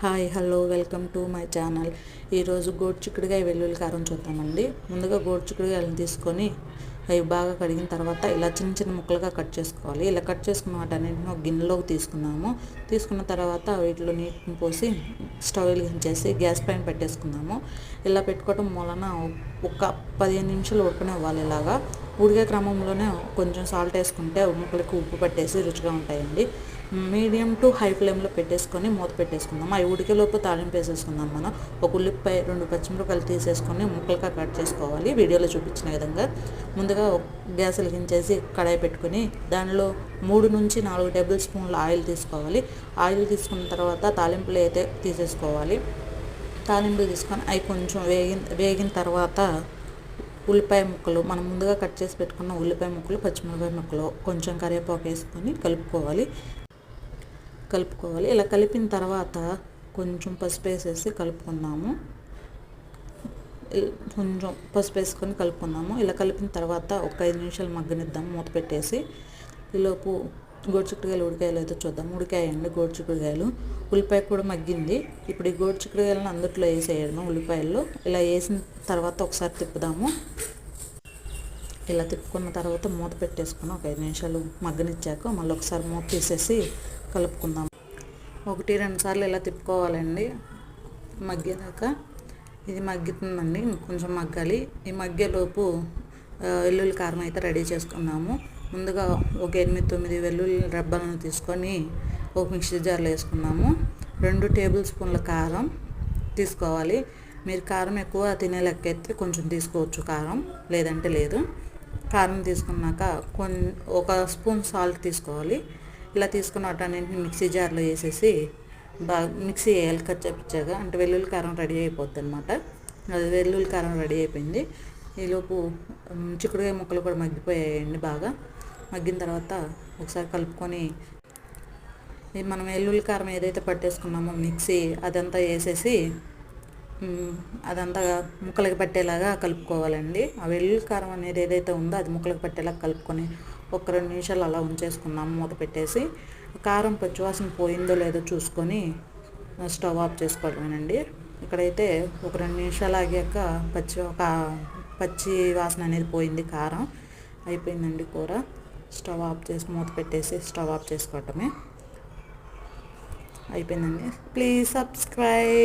Hi hello welcome to my channel. ఈరోజు గోడ్చిక్కుడుగా వెల్లుల్లి కారం చూద్దామండి. ముందుగా గోడ్చిక్కుడుగాయలను తీసుకొని అవి బాగా కడిగిన తర్వాత ఇలా చిన్న చిన్న ముక్కలుగా కట్ చేసుకోవాలి. ఇలా కట్ చేసుకున్న వాటన్నింటిని ఒక గిన్నెలోకి తీసుకున్నాము. తీసుకున్న తర్వాత వీటిలో నీటిని పోసి స్టవ్ వెలిగించేసి గ్యాస్ పైన పెట్టేసుకున్నాము ఇలా పెట్టుకోవడం మూలన ఒక పదిహేను నిమిషాలు ఉడకనివ్వాలి ఇలాగా. ఉడికే క్రమంలోనే కొంచెం సాల్ట్ వేసుకుంటే ముక్కలకి ఉప్పు పట్టేసి రుచిగా ఉంటాయండి. మీడియం టు హై ఫ్లేమ్లో పెట్టేసుకొని మూత పెట్టేసుకుందాం. అవి ఉడికేలోపు తాలింపు వేసేసుకుందాం మనం. ఒక ఉల్లిపాయ రెండు పచ్చిమిరపకాయలు తీసేసుకొని ముక్కలుగా కట్ చేసుకోవాలి. వీడియోలో చూపించిన విధంగా. ముందుగా గ్యాస్ వెలిగించేసి కడాయి పెట్టుకొని దానిలో మూడు నుంచి నాలుగు టేబుల్ స్పూన్ల ఆయిల్ తీసుకోవాలి. ఆయిల్ తీసుకున్న తర్వాత తాలింపులు అయితే తీసేసుకోవాలి. తాలింపు తీసుకొని అవి కొంచెం వేగిన వేగిన తర్వాత ఉల్లిపాయ ముక్కలు మనం ముందుగా కట్ చేసి పెట్టుకున్న ఉల్లిపాయ ముక్కలు పచ్చిమిరపాయ ముక్కలు కొంచెం కరివేపాకు వేసుకొని కలుపుకోవాలి. కలుపుకోవాలి. ఇలా కలిపిన తర్వాత కొంచెం పసుపు వేసేసి కలుపుకుందాము. కొంచెం పసుపు వేసుకొని కలుపుకుందాము. ఇలా కలిపిన తర్వాత ఒక ఐదు నిమిషాలు మగ్గనిద్దాము. మూత పెట్టేసి ఈలోపు గోడుచిక్కుడుకాయలు ఉడికాయలు అయితే చూద్దాం. ఉడికాయండి గోడుచిక్కుడుకాయలు ఉల్లిపాయ కూడా మగ్గింది. ఇప్పుడు ఈ గోడుచిక్కుడుకాయలను అందుట్లో వేసేయడము ఉల్లిపాయల్లో. ఇలా వేసిన తర్వాత ఒకసారి తిప్పుదాము. ఇలా తిప్పుకున్న తర్వాత మూత పెట్టేసుకుని ఒక ఐదు నిమిషాలు మగ్గనిచ్చాక మళ్ళీ ఒకసారి మూత తీసేసి కలుపుకుందాం. ఒకటి రెండు సార్లు ఇలా తిప్పుకోవాలండి. మగ్గేదాకా ఇది మగ్గుతుందండి. కొంచెం మగ్గాలి. ఈ మగ్గేలోపు వెల్లుల్లి కారం అయితే రెడీ చేసుకున్నాము. ముందుగా ఒక ఎనిమిది తొమ్మిది వెల్లుల్లి రబ్బలను తీసుకొని ఒక మిక్సీ జార్లో వేసుకున్నాము రెండు టేబుల్ స్పూన్ల కారం తీసుకోవాలి. మీరు కారం ఎక్కువ తినే లెక్క అయితే కొంచెం తీసుకోవచ్చు కారం లేదంటే లేదు. కారం తీసుకున్నాక కొన్ని ఒక స్పూన్ సాల్ట్ తీసుకోవాలి. ఇలా తీసుకున్న వాటన్నింటిని మిక్సీ జార్లో వేసేసి బాగా మిక్సీ వేయాలి కచ్చపిచ్చగా అంటే వెల్లుల్లి కారం రెడీ అయిపోద్ది అనమాట అది వెల్లుల్లి కారం రెడీ అయిపోయింది. ఈలోపు చిక్కుడుకాయ ముక్కలు కూడా మగ్గిపోయాయండి బాగా. మగ్గిన తర్వాత ఒకసారి కలుపుకొని మనం వెల్లుల్లి కారం ఏదైతే పట్టేసుకున్నామో మిక్సీ అదంతా వేసేసి అదంతా ముక్కలకి పట్టేలాగా కలుపుకోవాలండి. ఆ వెల్లుల్లి కారం అనేది ఏదైతే ఉందో అది ముక్కలకు పట్టేలాగా కలుపుకొని ఒక రెండు నిమిషాలు అలా ఉంచేసుకున్నాము మూత పెట్టేసి కారం పచ్చివాసన పోయిందో లేదో చూసుకొని స్టవ్ ఆఫ్ చేసుకోవడమేనండి. ఇక్కడైతే ఒక రెండు నిమిషాలు ఆగాక పచ్చి ఒక పచ్చి వాసన అనేది పోయింది కారం. అయిపోయిందండి కూర. స్టవ్ ఆఫ్ చేసి మూత పెట్టేసి స్టవ్ ఆఫ్ చేసుకోవటమే. అయిపోయిందండి. Please subscribe.